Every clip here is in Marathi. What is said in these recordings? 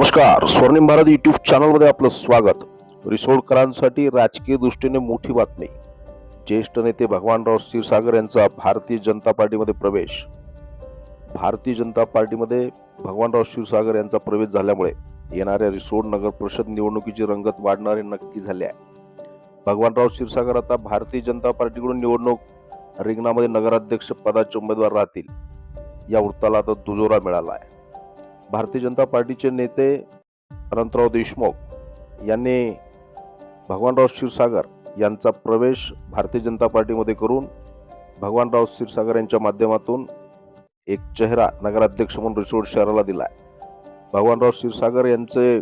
नमस्कार स्वर्णिम भारत युट्यूब चॅनलमध्ये आपलं स्वागत. रिसोडकरांसाठी राजकीय दृष्टीने मोठी बातमी. ज्येष्ठ नेते भगवानराव क्षीरसागर यांचा भारतीय जनता पार्टीमध्ये प्रवेश. भारतीय जनता पार्टीमध्ये भगवानराव क्षीरसागर यांचा प्रवेश झाल्यामुळे येणाऱ्या रिसोड नगर परिषद निवडणुकीची रंगत वाढणारे नक्की झाले आहे. भगवानराव क्षीरसागर आता भारतीय जनता पार्टीकडून निवडणूक रिंगणामध्ये नगराध्यक्ष पदाचे उमेदवार राहतील. या वृत्ताला आता दुजोरा मिळाला आहे. भारतीय जनता पार्टीचे नेते अनंतराव देशमुख यांनी भगवानराव क्षीरसागर यांचा प्रवेश भारतीय जनता पार्टीमध्ये करून भगवानराव क्षीरसागर यांच्या माध्यमातून एक चेहरा नगराध्यक्ष म्हणून रिसोड शहराला दिला आहे भगवानराव क्षीरसागर यांचे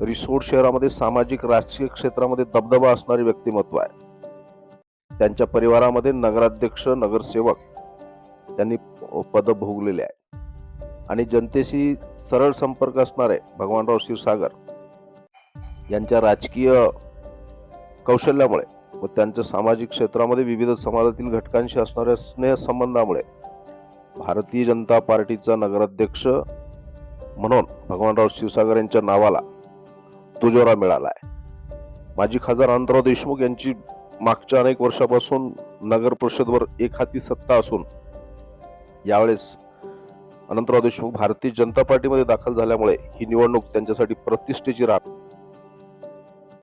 रिसोड शहरामध्ये सामाजिक राजकीय क्षेत्रामध्ये दबदबा असणारे व्यक्तिमत्व आहे. त्यांच्या परिवारामध्ये नगराध्यक्ष नगरसेवक त्यांनी पद भोगलेले आहे. आणि जनतेशी सरळ संपर्क असणारे भगवानराव क्षीरसागर यांच्या राजकीय कौशल्यामुळे व त्यांच्या सामाजिक क्षेत्रामध्ये विविध समाजातील घटकांशी असणाऱ्या स्नेहसंबंधामुळे भारतीय जनता पार्टीचा नगराध्यक्ष म्हणून भगवानराव क्षीरसागर यांच्या नावाला दुजोरा मिळाला आहे माजी खासदार अनंतराव देशमुख यांची मागच्या अनेक वर्षापासून नगर परिषदवर एक हाती सत्ता असून यावेळेस अनंतराव देशमुख भारतीय जनता पार्टीमध्ये दाखल झाल्यामुळे ही निवडणूक त्यांच्यासाठी प्रतिष्ठेची राहत